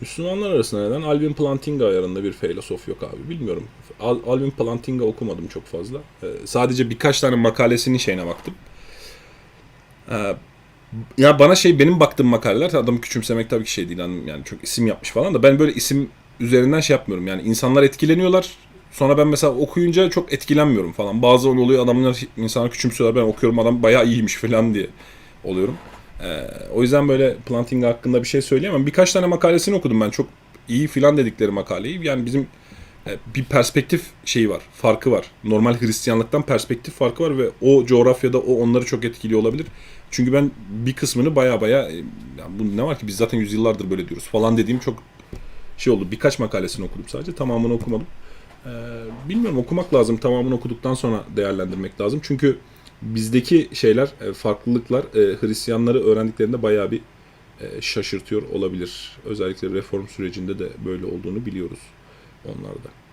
Müslümanlar arasında neden Alvin Plantinga ayarında bir filozof yok abi bilmiyorum. Al- Alvin Plantinga okumadım çok fazla. Ee, sadece birkaç tane makalesinin şeyine baktım. Ee, ya bana şey benim baktığım makaleler adamı küçümsemek tabii ki şey değil yani çok isim yapmış falan da ben böyle isim üzerinden şey yapmıyorum yani insanlar etkileniyorlar sonra ben mesela okuyunca çok etkilenmiyorum falan bazı oluyor adamlar insanlar küçümsüyorlar ben okuyorum adam bayağı iyiymiş falan diye oluyorum. Ee, o yüzden böyle Plantinga hakkında bir şey söyleyemem. Birkaç tane makalesini okudum ben. Çok iyi filan dedikleri makaleyi. Yani bizim e, bir perspektif şeyi var. Farkı var. Normal Hristiyanlıktan perspektif farkı var ve o coğrafyada o onları çok etkiliyor olabilir. Çünkü ben bir kısmını baya baya e, yani bu ne var ki biz zaten yüzyıllardır böyle diyoruz falan dediğim çok şey oldu. Birkaç makalesini okudum sadece. Tamamını okumadım. Ee, bilmiyorum okumak lazım. Tamamını okuduktan sonra değerlendirmek lazım. Çünkü bizdeki şeyler, e, farklılıklar e, Hristiyanları öğrendiklerinde bayağı bir e, şaşırtıyor olabilir. Özellikle reform sürecinde de böyle olduğunu biliyoruz onlarda.